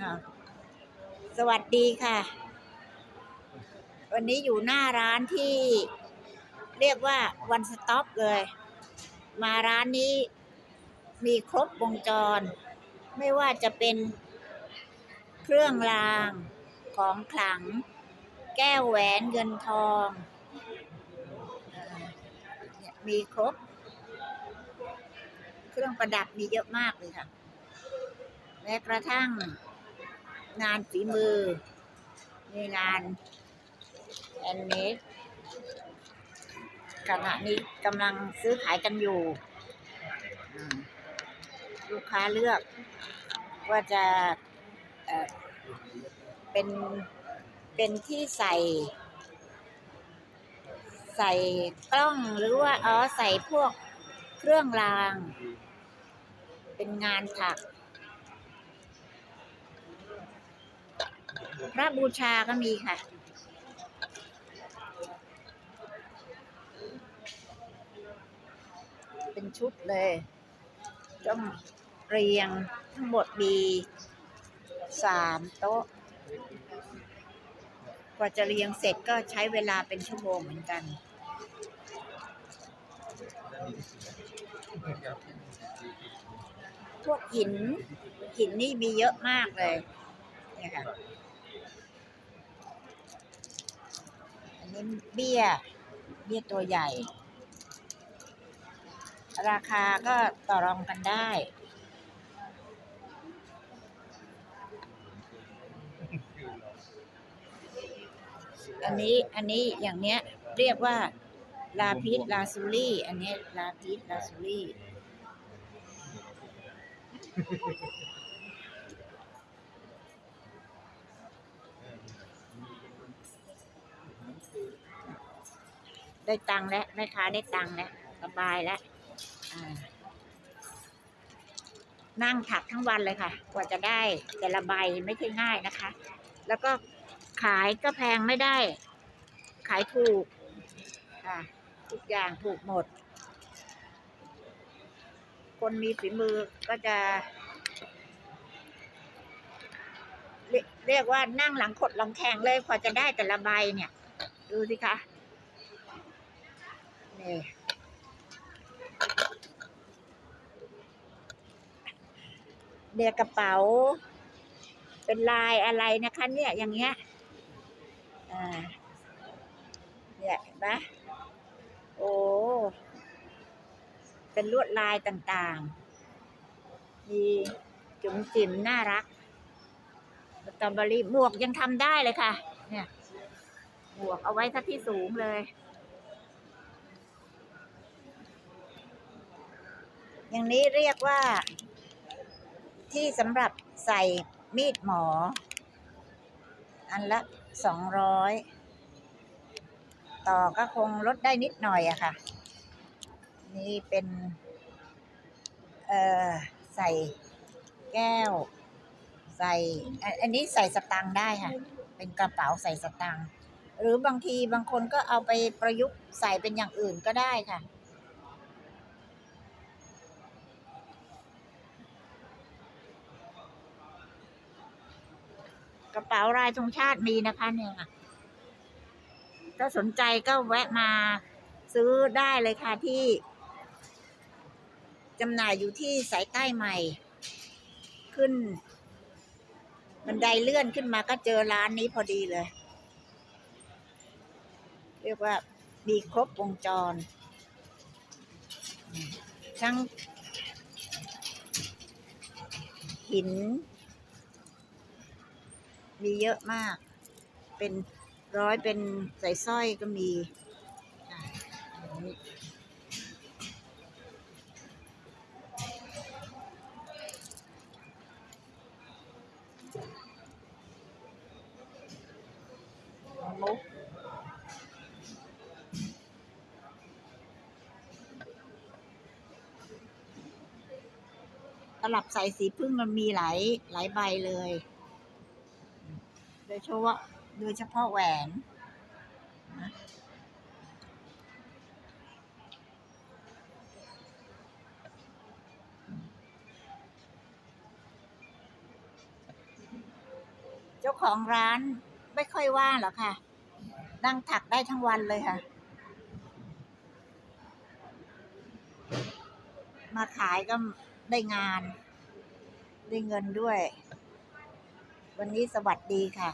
อ่าสวัสดีค่ะ วันนี้อยู่หน้าร้านที่เรียกว่าวันสต็อปเลย มาร้านนี้มีครบวงจร ไม่ว่าจะเป็นเครื่องรางของขลัง แก้วแหวนเงินทองมีครบ เครื่องประดับมีเยอะมากเลยค่ะแม้กระทั่ง งานฝีมือ มีงานแอนเมดขณะนี้กำลังซื้อขายกันอยู่ ลูกค้าเลือกว่าจะเเป็นเป็นที่ใส่ ใส่กล้องหรือว่าอ๋อใส่พวกเครื่องราง เป็นงานถัก พระบูชาก็มีค่ะ เป็นชุดเลยต้องเรียงทั้งหมดมีสามโต๊ะ กว่าจะเรียงเสร็จก็ใช้เวลาเป็นชั่วโมงเหมือนกัน พวกหินหินนี่มีเยอะมากเลยเนี่ยค่ะ นนี้เบี้ย เบี้ยตัวใหญ่ ราคาก็ต่อรองกันได้ อันนี้อันนี้อย่างเนี้ยเรียกว่า ลาพิษลาซูลี่ อันนี้ลาพิษลาซูลี่ ได้ตังค์แล้วแม่ค้าได้ตังค์แล้วสบายแล้วนั่งถักทั้งวันเลยค่ะ กว่าจะได้แต่ละใบไม่ใช่ง่ายนะคะ แล้วก็ขายก็แพงไม่ได้ ขายถูกค่ะทุกอย่างถูกหมด คนมีฝีมือก็จะ เรียเรียกว่านั่งหลังขดหลังแขงเลยกว่าจะได้แต่ละใบเนี่ย ดูสิคะ นี่เดียกระเป๋า เป็นลายอะไรนะคะเนี่ยอย่างเงี้ยอ่าเนี่ยเห็นไหมโอ้เป็นลวดลายต่างๆ มีจุ๋มจิ๋มน่ารักสตรอเบอรี่หมวกยังทำได้เลยค่ะ เนี่ยหมวกเอาไว้ที่สูงเลย อย่างนี้เรียกว่า ที่สำหรับใส่มีดหมอ อันละสองร้อยต่อก็คงลดได้นิดหน่อยอะค่ะ นี่เป็น เอ่อ ใส่แก้ว ใส่ อันนนี้ใส่สตังค์ได้ค่ะ เป็นกระเป๋าใส่สตังค์หรือบางทีบางคนก็เอาไปประยุกต์ใส่เป็นอย่างอื่นก็ได้ค่ะ กระเป๋ารายธงชาติมีนะคะเนี่ยค่ะถ้าสนใจก็แวะมาซื้อได้เลยค่ะที่จำหน่ายอยู่ที่สายใต้ใหม่ ขึ้น บันไดเลื่อนขึ้นมาก็เจอร้านนี้พอดีเลย เรียกว่ามีครบวงจร ทั้งหิน มีเยอะมาก เป็นร้อยเป็นใส่สร้อยก็มีมุกตลับใส่สีพึ่งมันมีหลายหลายใบเลย โดยเฉพาะโดยเฉพาะแหวนนะจ้าของร้านไม่ค่อยว่างหรอกค่ะ นั่งถักได้ทั้งวันเลยค่ะ มาขายก็ได้งาน ได้เงินด้วย วันนี้สวัสดีค่ะ